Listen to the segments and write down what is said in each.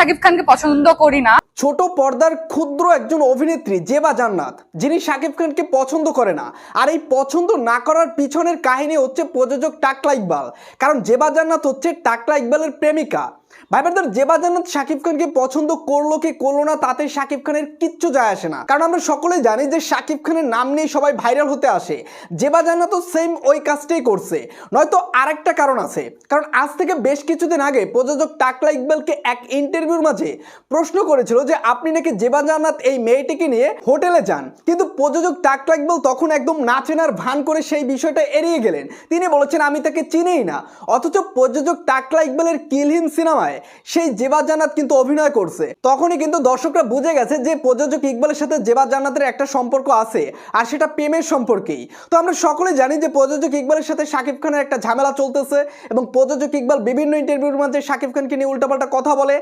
সাকিব খানকে পছন্দ করি না। ছোট পর্দার ক্ষুদ্র একজন অভিনেত্রী জেবা জান্নাত, যিনি শাকিব খানকে পছন্দ করে না। আর এই পছন্দ না করার পিছনের কাহিনী হচ্ছে প্রযোজক টাকলা ইকবাল। কারণ জেবা জান্নাত হচ্ছে টাকলা ইকবালের প্রেমিকা। ভাই ব্রাদার জেবা জান্নাত শাকিব খানকে পছন্দ করল কি করল না, তাতে শাকিব খানের কিচ্ছু যায় আসে না। কারণ আমরা সকলেই জানি যে শাকিব খানের নাম নিয়ে সবাই ভাইরাল হতে আসে। জেবা জান্নাতও সেম ওই কাজটাই করছে। নয়তো আরেকটা কারণ আছে। কারণ আজ থেকে বেশ কিছুদিন আগে প্রযোজক টাকলা ইকবালকে এক ইন্টারভিউর মাঝে প্রশ্ন করেছিল যে, আপনি নাকি জেবা জান্নাত এই মেয়েটিকে নিয়ে হোটেলে যান? কিন্তু প্রযোজক টাকলা ইকবাল তখন একদম না চেনার ভান করে সেই বিষয়টা এড়িয়ে গেলেন। তিনি বলেছেন, আমি তাকে চিনিই না। অথচ প্রযোজক টাকলা ইকবালের কিলহিন সিনেমায় সেই জেবা জান্নাত কিন্তু অভিনয় করছে। তখনই কিন্তু দর্শকরা বুঝে গেছে যে প্রযোজক ইকবালের সাথে জেবা জান্নাতের একটা সম্পর্ক আছে, আর সেটা প্রেমের সম্পর্কেই। তো আমরা সকলে জানি যে প্রযোজক ইকবালের সাথে শাকিব খানের একটা ঝামেলা চলতেছে এবং প্রযোজক ইকবাল বিভিন্ন ইন্টারভিউর মধ্যে শাকিব খানকে নিয়ে উল্টাপাল্টা কথা বলে।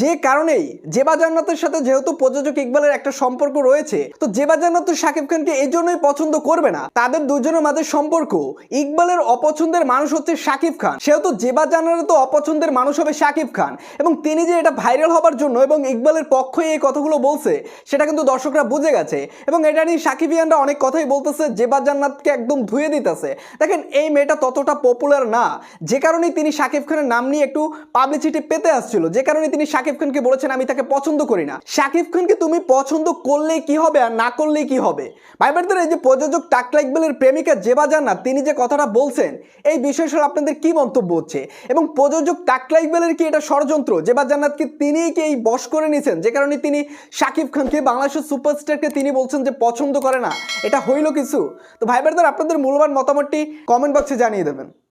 যে কারণেই জেবা জান্নাতের সাথে যেহেতু প্রযোজক ইকবালের একটা সম্পর্ক রয়েছে, তো জেবা জান্নাত তো শাকিব খানকে এই জন্যই পছন্দ করবে না। তাদের দুজনের মাঝে সম্পর্ক, ইকবালের অপছন্দের মানুষ হচ্ছে শাকিব খান। সেহেতু জেবা জান্নাতের তো অপছন্দের মানুষ হবে শাকিব খান। এবং তিনি যে এটা ভাইরাল হবার জন্য এবং ইকবালের পক্ষে এই কথাগুলো বলছে, সেটা কিন্তু দর্শকরা বুঝে গেছে। এবং এটা নিয়ে সাকিবিয়ানরা অনেক কথাই বলতেছে জেবা জান্নাতকে একদম ধুয়ে দিতেছে। দেখেন, এই মেয়েটা ততটা পপুলার না। যে কারণেই তিনি শাকিব খানের নাম নিয়ে একটু পাবলিসিটি পেতে আসছিল। যে কারণে তিনি শাকিব খানকে বলেছেন, আমি তাকে পছন্দ করি না। শাকিব খানকে তুমি পছন্দ করলে কি হবে আর না করলে কি হবে? ভাইবারদের এই যে প্রযোজক টাকলা ইকবালের প্রেমিকা জেবা জান্নাত, তিনি যে কথাটা বলছেন, এই বিষয়ে আপনাদের কি মন্তব্য হচ্ছে? এবং প্রযোজক টাকলা ইকবালের কি এটা ষড়যন্ত্র। জেবা জান্নাতকে তিনিই কি এই বশ করে নিয়েছেন যে কারণে তিনি শাকিব খানকে, বাংলাদেশের সুপারস্টারকে তিনি বলছেন যে পছন্দ করে না। এটা হইল কিছু। তো ভাইবারদের আপনাদের মূল্যবান মতামতটি কমেন্ট বক্সে জানিয়ে দেবেন।